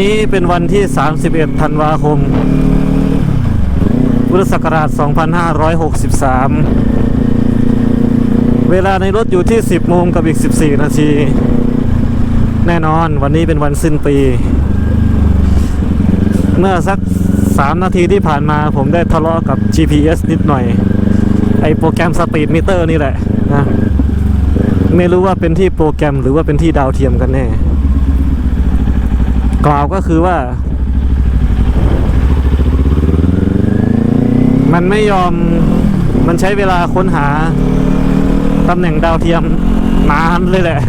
นี้เป็นวันที่ 31 ธันวาคม พุทธศักราช 2563 เวลาในรถอยู่ที่ 10 โมงกับอีก 14 นาที แน่นอนวันนี้เป็นวันสิ้นปี เมื่อสัก 3 นาทีที่ผ่านมาผมได้ทะเลาะกับ GPS นิดหน่อย ไอโปรแกรมสปีดมิเตอร์นี่แหละนะ ไม่รู้ว่าเป็นที่โปรแกรมหรือว่าเป็นที่ดาวเทียมกันแน่ กล่าวก็คือว่า มันไม่ยอมมันใช้เวลาค้นหาตำแหน่งดาวเทียมนานเลยแหละ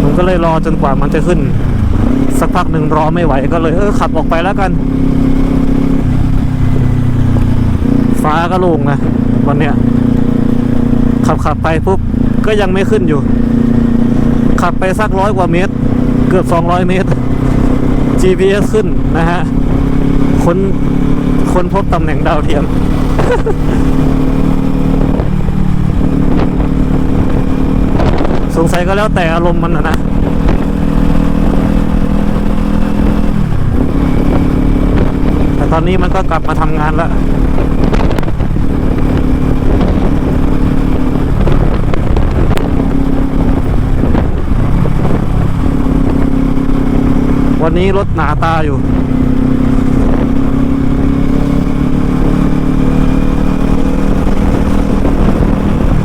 ผมก็เลยรอจนกว่ามันจะขึ้น สักพักหนึ่งรอไม่ไหวก็เลยเออขับออกไปแล้วกัน ฟ้าก็โล่งนะวันเนี้ยขับขับไปปุ๊บก็ยังไม่ขึ้นอยู่ ขับไปสักร้อยกว่าเมตร เกือบ 200 เมตร GPS ขึ้นนะฮะค้นค้นพบตำแหน่งดาวเทียม สงสัยก็แล้วแต่อารมณ์มันนะนะแต่ตอนนี้มันก็กลับมาทำงานแล้ว วันนี้รถหนาตาอยู่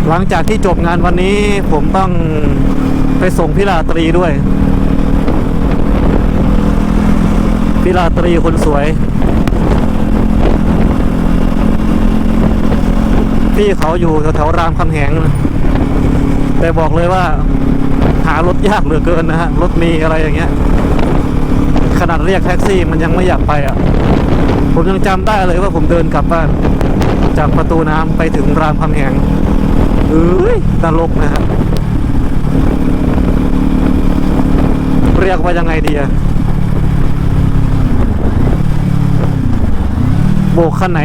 หลังจากที่จบงานวันนี้ผมต้องไปส่งพิลาตรีด้วย พิลาตรีคนสวย พี่เขาอยู่แถวๆรามคำแหงนะแต่บอกเลยว่า หารถยากเหลือเกินนะฮะ รถมีอะไรอย่างเงี้ย ขนาดเรียกแท็กซี่มันยังไม่อยากไปอะ ผมยังจำได้เลยว่าผมเดินกลับบ้าน จากประตูน้ำไปถึงรามคำแหงเอ้ยตลกนะฮะเรียกว่ายังไงดีอะโบกคันไหน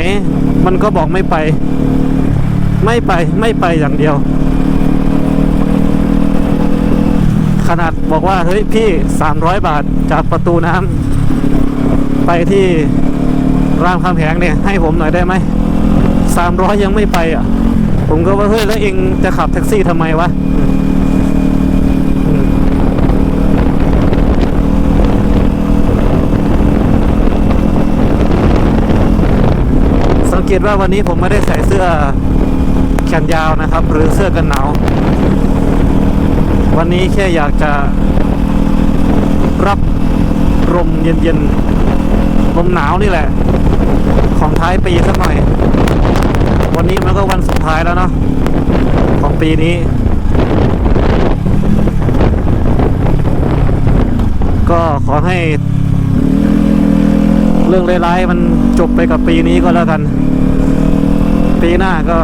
มันก็บอกไม่ไป ไม่ไปไม่ไปอย่างเดียว ขนาดบอกว่าเฮ้ยพี่ 300 บาทจากประตูน้ำไปที่รามคำแหงเนี่ยให้ผมหน่อยได้ไหม 300 ยังไม่ไปอะ ผมก็ว่าเฮ้ยแล้วเองจะขับแท็กซี่ทำไมวะสังเกตว่าวันนี้ผมไม่ได้ใส่เสื้อแขนยาวนะครับ หรือเสื้อกันหนาว วันนี้แค่อยากจะรับลมเย็นๆลมหนาวนี่แหละ ของท้ายปีสักหน่อย วันนี้มันก็วันสุดท้ายแล้วเนาะของปีนี้ ก็ขอให้ เรื่องร้ายๆมันจบไปกับปีนี้ก็แล้วกัน ปีหน้าก็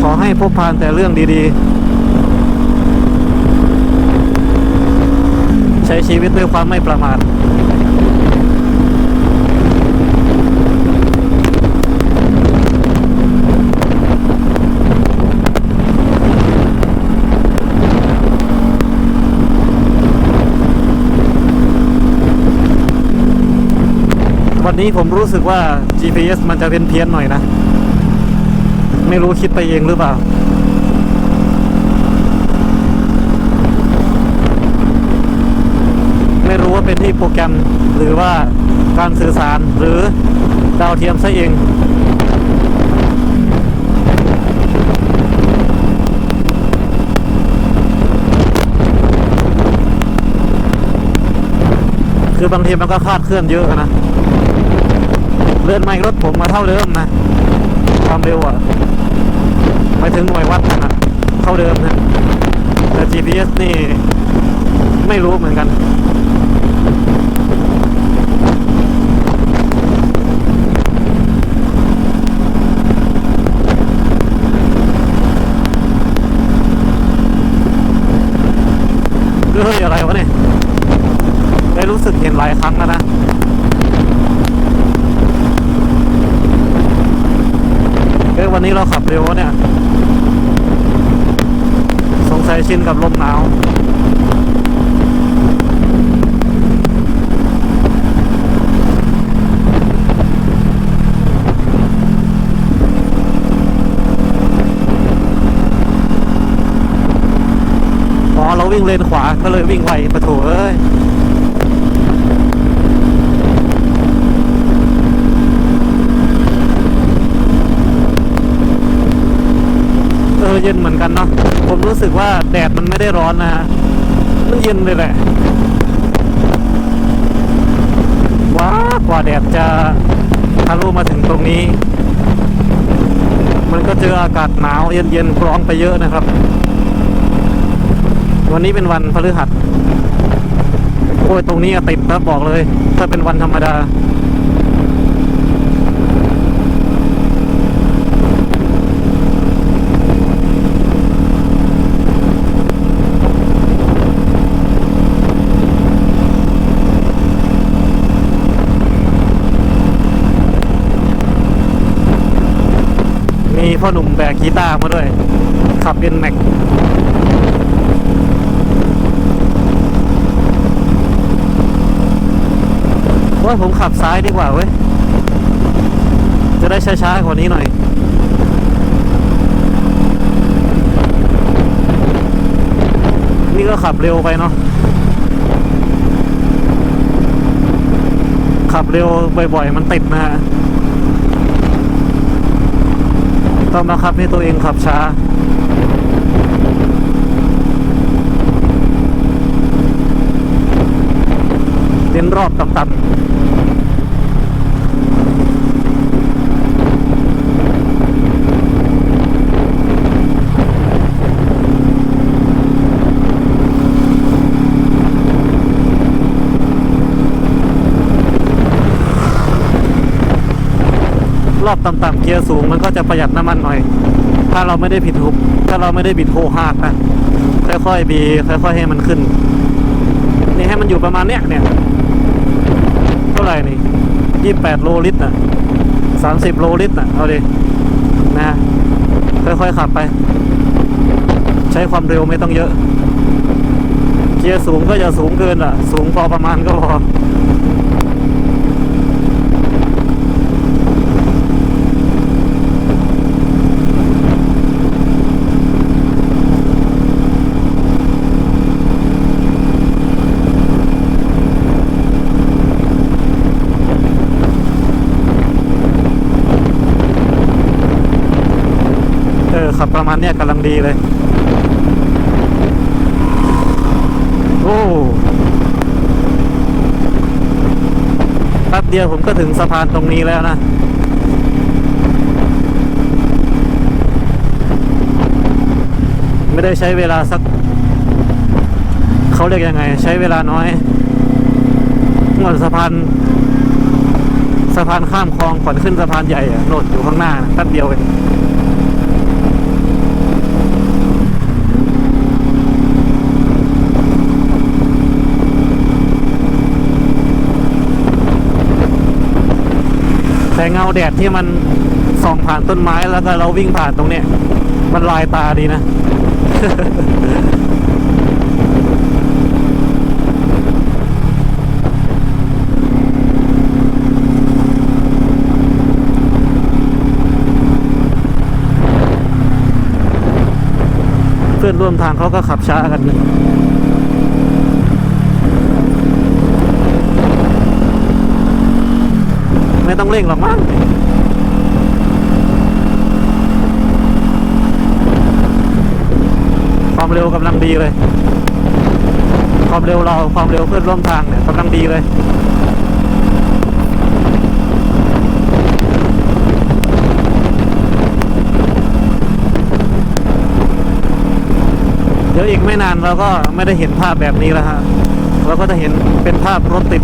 ขอให้พบผ่านแต่เรื่องดีๆ ใช้ชีวิตด้วยความไม่ประมาทวันนี้ผมรู้สึกว่า GPS มันจะเป็นเพี้ยนหน่อยนะ ไม่รู้คิดไปเองหรือเปล่า ไม่รู้ว่าเป็นที่ โปรแกรมหรือว่าการสื่อสารหรือดาวเทียมซะเองคือบางทีมันก็คาดเคลื่อนเยอะนะ เลื่อนไม่รถผมมาเท่าเดิมนะ ความเร็วอะไปถึงหน่วยวัดนะเท่าเดิมนะ แต่ GPS นี่ ไม่รู้เหมือนกัน เฮ้ยอะไรวะเนี่ย ได้รู้สึกเห็นหลายครั้งแล้วนะ เอ้ยวั นี้เราขับเร็วเนี่ย สงสัยชินกับลมหนาวอ๋อเราวิ่งเลนขวาก็เลยวิ่งไวปะโถเออเย็นเหมือนกันเนาะ ผมรู้สึก ว่าแดดมันไม่ได้ร้อนนะมันเย็นเลยแหละว้ากว่าแดดจะทะลุมาถึงตรงนี้ มันก็เจออากาศหนาวเย็นๆกรองไปเยอะนะครับ วันนี้เป็นวันพฤหัสโอ้ยตรงนี้ติดครับบอกเลย ถ้าเป็นวันธรรมดา มี พ่อหนุ่มแบกกีตาร์มาด้วย ขับเป็นแม็กว่าผมขับซ้ายดีกว่าเว้ย จะได้ช้าๆกว่านี้หน่อยนี่ก็ขับเร็วไปเนาะ ขับเร็วบ่อยๆ มันติดนะฮะ ต้องบังคับให้ตัวเองขับช้า เน้นรอบต่ำ อบต่ำๆเกียร์สูงมันก็จะประหยัดน้ำมันหน่อย ถ้าเราไม่ได้ผิดหุบถ้าเราไม่ได้บิดโฮฮากนะค่อยๆบีค่อยๆให้มันขึ้น นี่ให้มันอยู่ประมาณเนี้ยเนี่ยเท่าไหร่นี่ยี่แปดโลลิตรน่ะสามสิบโลลิตรน่ะเอาดินะค่อยๆขับไป ใช้ความเร็วไม่ต้องเยอะ เกียร์สูงก็อย่าสูงเกินอะ สูงพอประมาณก็พออขับประมาณ เนี้ยกำลังดีเลย โอ้แป๊บเดียวผมก็ถึงสะพานตรงนี้แล้วนะไม่ได้ใช้เวลาสัก เขาเรียกยังไง ใช้เวลาน้อยหมือนสะพานสะพานข้ามคลองก่อนขึ้นสะพานใหญ่อะโนดอยู่ข้างหน้านะแป๊บเดียวเอง แต่เงาแดดที่มันส่องผ่านต้นไม้แล้วก็เราวิ่งผ่านตรงเนี้ยมันลายตาดีนะเพื่อนร่วมทางเขาก็ขับช้ากันนะ ไม่ต้องเร่งหรอกมั้งความเร็วกำลังดีเลย ความเร็วเราความเร็วเพื่อนร่วมทางเนี่ยกำลังดีเลยเดี๋ยวอีกไม่นานเราก็ไม่ได้เห็นภาพแบบนี้แล้วฮะ เราก็จะเห็นเป็นภาพรถติด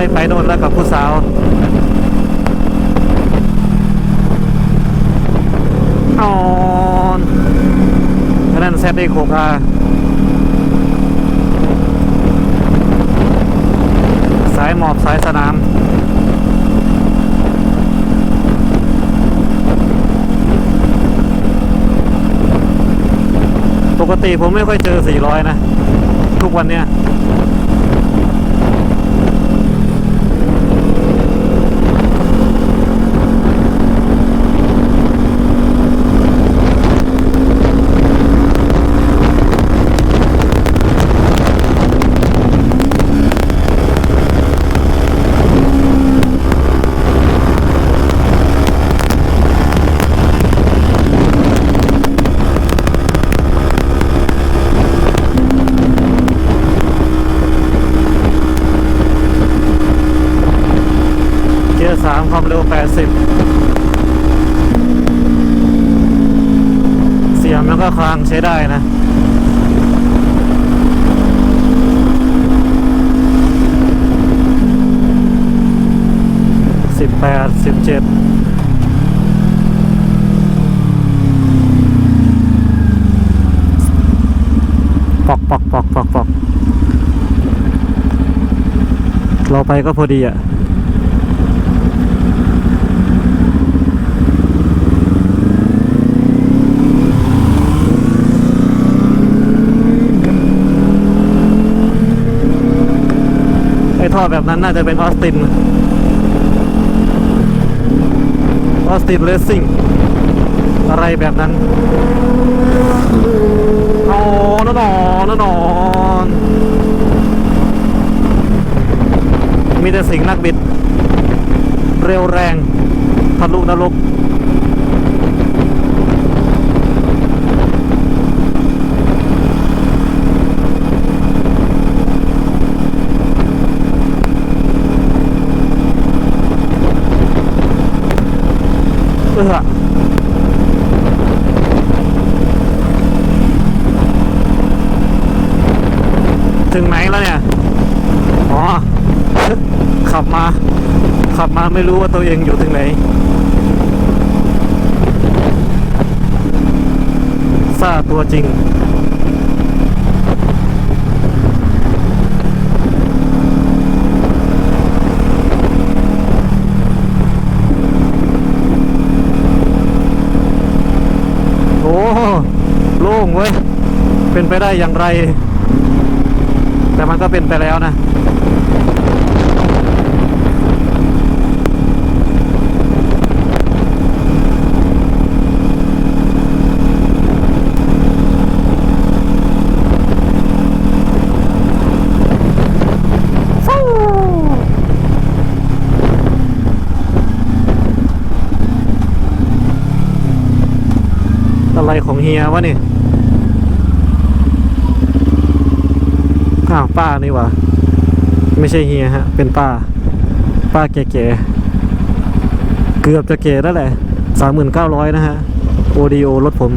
อยไปโน่นแล้วกับผู้สาวออนอันนั่นแซดเอ็กหกอาสายหมอบสายสนามปกติผมไม่ค่อยเจอ 400 นะ ทุกวันเนี้ย เกียร์สามความเร็ว 80 เสียงแล้วก็ คลางใช้ได้นะสิบแปดสิบเจ็ดปอกปอกปอกปอกปอกเราไปก็พอดีอะ ไอ้ท่อแบบนั้นน่าจะเป็นออสตินออสตินเลสซิ่งอะไรแบบนั้นอ๋อนนอนนอนมีแต่สิ่งนักบิด เร็วแรงทะลุนรก เออถึงไหนแล้วเนี่ย อ๋อ ขับมา ขับมาไม่รู้ว่าตัวเองอยู่ถึงไหนซาตัวจริง โอ้โล่ง เว้ย เป็นไปได้อย่างไร แต่มันก็เป็นไปแล้วนะอะไรของเฮียวะนี่ อ้าวป้านี่วะไม่ใช่เฮียฮะ เป็นป้า ป้าแก่ๆเกือบจะเก๋แล้วแหละสามหมื่นเก้าร้อยนะฮะโอดีโอรถผม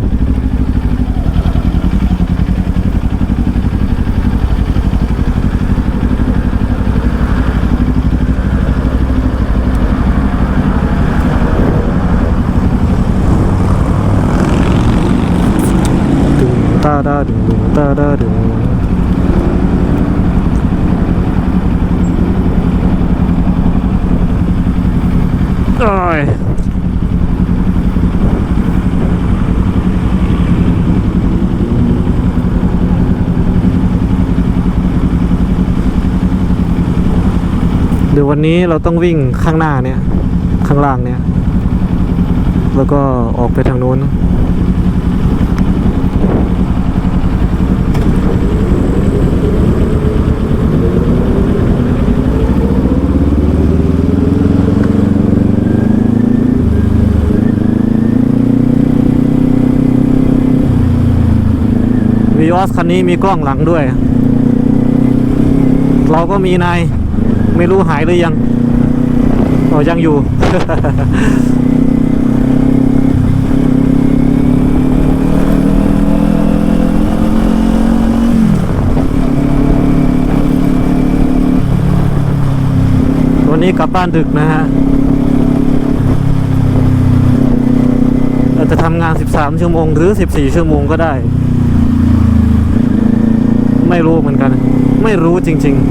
ตาดาดึงดึงตาดาดึงโอ้ยเดี๋ย วันนี้เราต้องวิ่งข้างหน้าเนี่ย ข้างล่างเนี่ย แล้วก็ออกไปทางนู้นวีออสคันนี้มีกล้องหลังด้วย เราก็มีนาย ไม่รู้หายหรือยังอ๋อยังอยู่ วันนี้กลับบ้านดึกนะฮะอาจจะทำงาน 13 ชั่วโมง หรือ 14 ชั่วโมงก็ได้ ไม่รู้เหมือนกัน ไม่รู้จริง ๆ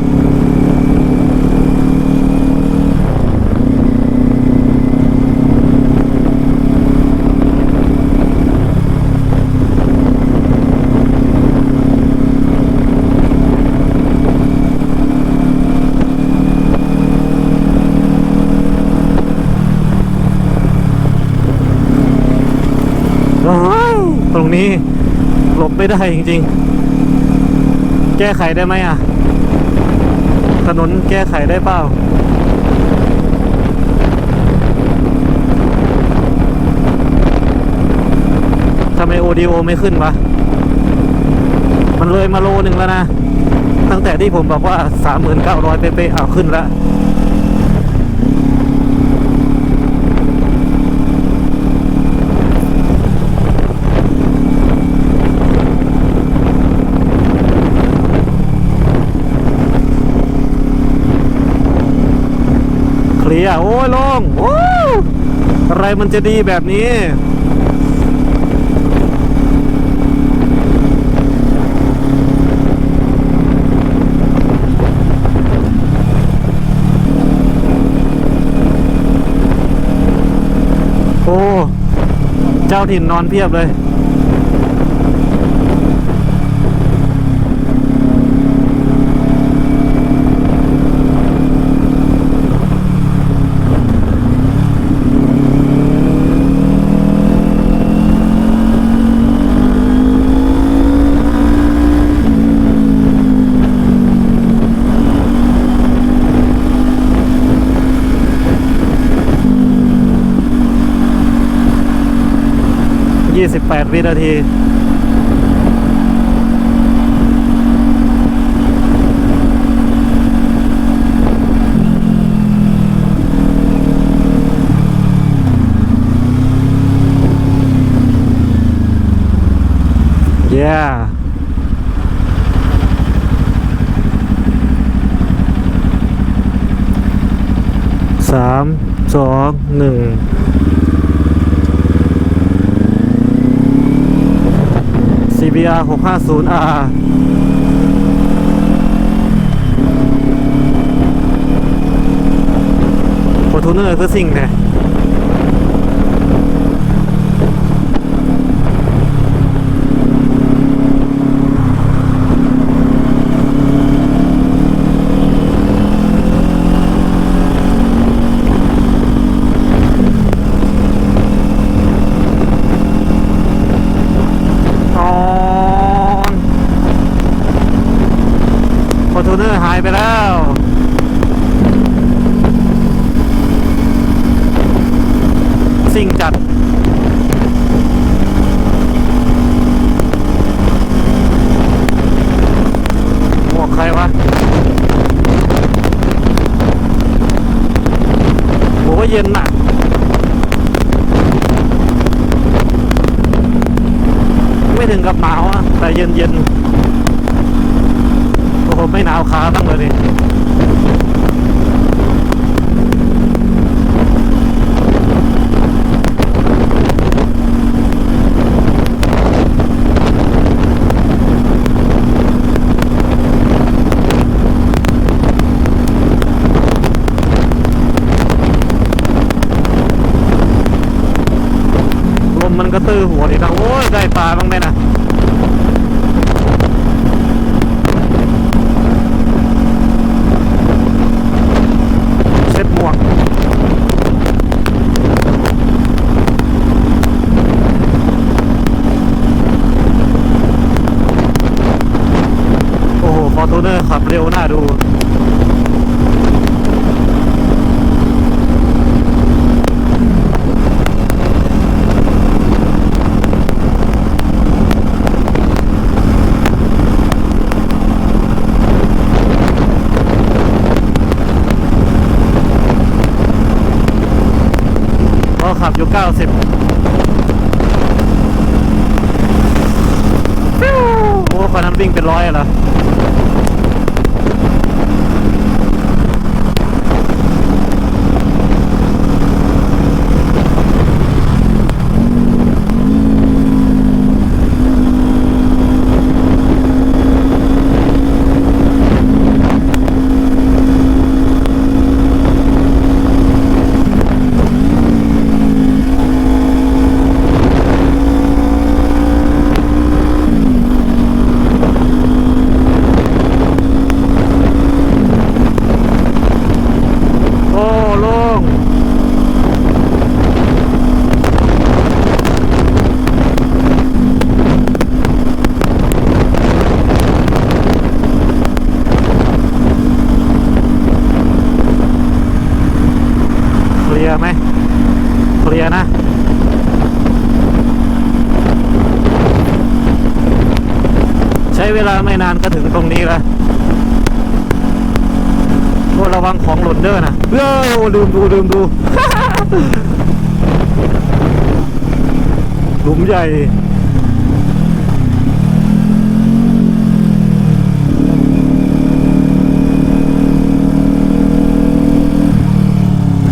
ว้าวตรง นี้หลบไม่ได้จริง ๆ แก้ไขได้ไหมอะ ถนนแก้ไขได้เปล่าทำไมโอดีโอไม่ขึ้นวะ มันเลยมาโลหนึ่งแล้วนะ ตั้งแต่ที่ผมบอกว่า 3,900 เป๊ะๆเอาขึ้นแล้ว ลียโอ้ยลงโอ้อะไรมันจะดีแบบนี้ โอ้ เจ้าถิ่นนอนเพียบเลย 28 วินาที Yeah สามสองหนึ่ง CBR 650R ฟอร์ทูเนอร์คือสิ่งเนี่ยตอนโฟทูเนอร์หายไปแล้ว สิ่งจัด หมวกใครวะโหเย็นน่ะ ไม่ถึงกับหนาวอะแต่เย็นเย็นๆโอ้โห ไม่หนาวขาตั้งเลยดิลมมันก็ตื้อหัวดินะโอ้ย ได้ปลาบ้างไหมนะเซ็ตหมวก โอ้โห ฟอร์ตูเนอร์ขับเร็วน่าดู ก็ขับอยู่90ฟิวโอ้คันนั้นวิ่งเป็นร้อยเหรอ โร์ไหมเคลียร์นะ ใช้เวลาไม่นานก็ถึงตรงนี้แล้วโอ้ระวังของหล่นเด้อนะเอ้ยโอ้ ลืมดูลืมดู หลุมใหญ่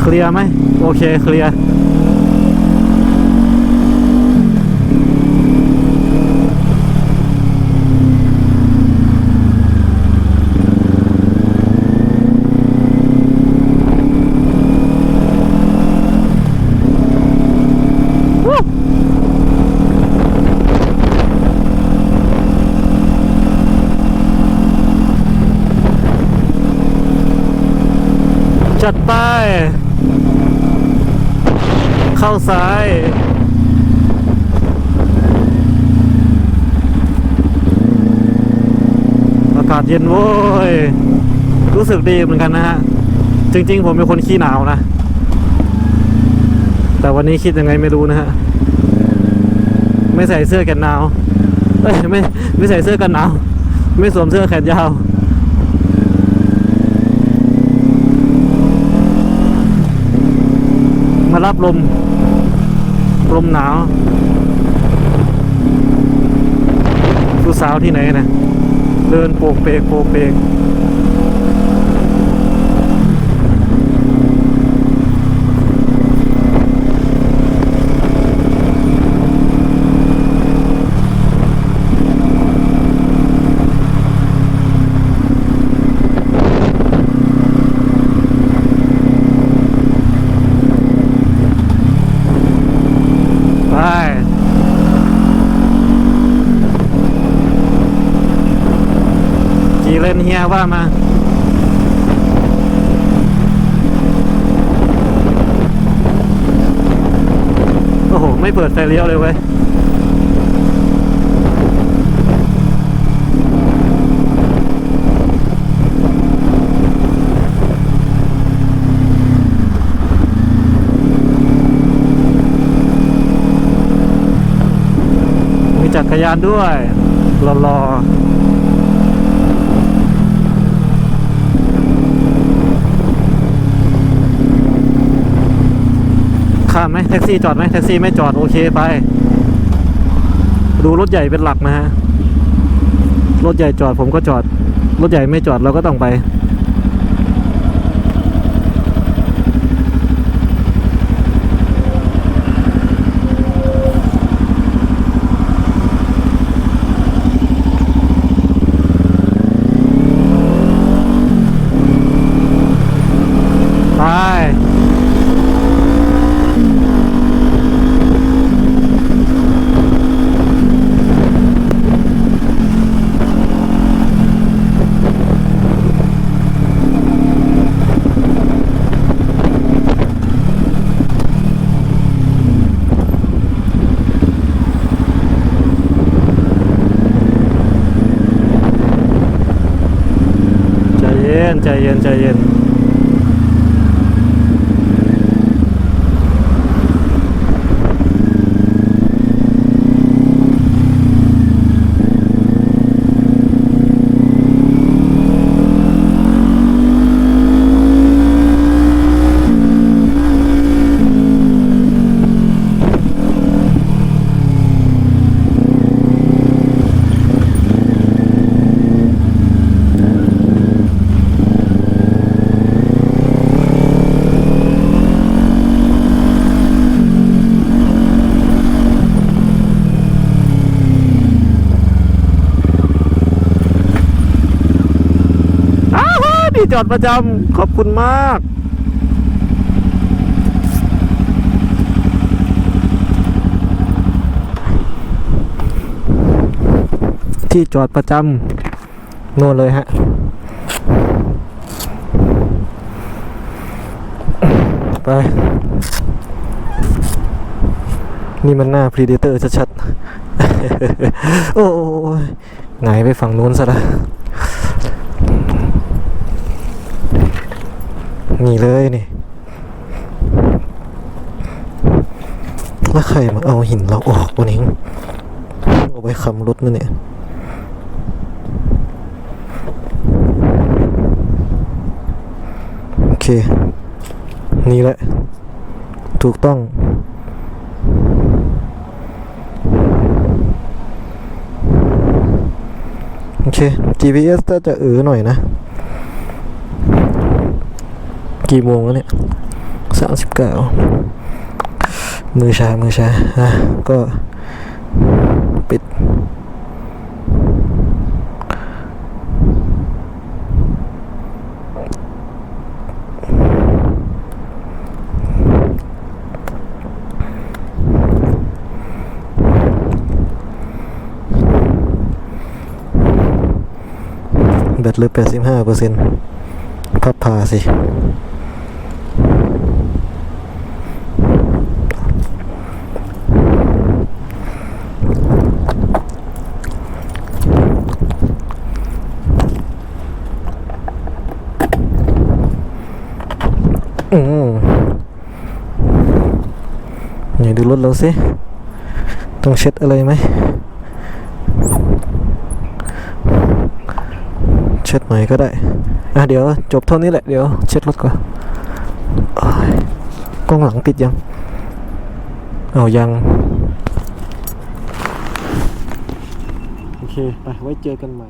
เคลียร์ไหมโอเคเคลียร์ จัดไป เข้าซ้าย อากาศ เย็นโว้ย รู้สึกดีเหมือนกันนะฮะ จริง ๆ ผมเป็นคนขี้หนาวนะ แต่วันนี้คิดยังไงไม่รู้นะฮะ ไม่ใส่เสื้อกันหนาวเอ้ยไม่ไม่ใส่เสื้อกันหนาว ไม่สวมเสื้อแขนยาวมารับลม ลมหนาวผู้สาวที่ไหนนะ เดินโปกเปกโปกเปกไปกี่เลนเฮียว่ามาโอ้โห ไม่เปิดไฟเลี้ยวเลยเว้ยมีจักรยานด้วยรอๆ ข้ามไหมแท็กซี่จอดไหมแท็กซี่ไม่จอดโอเคไป ดูรถใหญ่เป็นหลักนะฮะ รถใหญ่จอดผมก็จอด รถใหญ่ไม่จอดเราก็ต้องไปไป ใจเย็น ใจเย็น ใจเย็น อ้าวนี่จ อดประจำขอบคุณมาก ที่จอดประจำโน่นเลยฮะไปนี่มันหน้าพรีเดเตอร์ชัดๆ โอ้ยไงายไปฝั่งนู้นซะละ นี่เลยนี่แล้วใครมาเอาหินเราออกวันนี้เอาไว้คำรถนั่นเนี่ยโอเค นี่แหละ ถูกต้องโอเค GPS ก็จะเออหน่อยนะ กี่โมงแล้วเนี่ยสามสิบเก้ามือชา มือชาอะก็ปิด แบตเหลือแปดสิบห้าเปอร์เซ็นต์พับพาสิ อืมไหนดู รถเราสิต้องเช็ดอะไรไหมเช็ดหน่อยก็ได้อะเดี๋ยวจบเท่านี้แหละเดี๋ยวเช็ดรถก่อนกล้องหลังติดยังเอายังโอเค ไปไว้เจอกันใหม่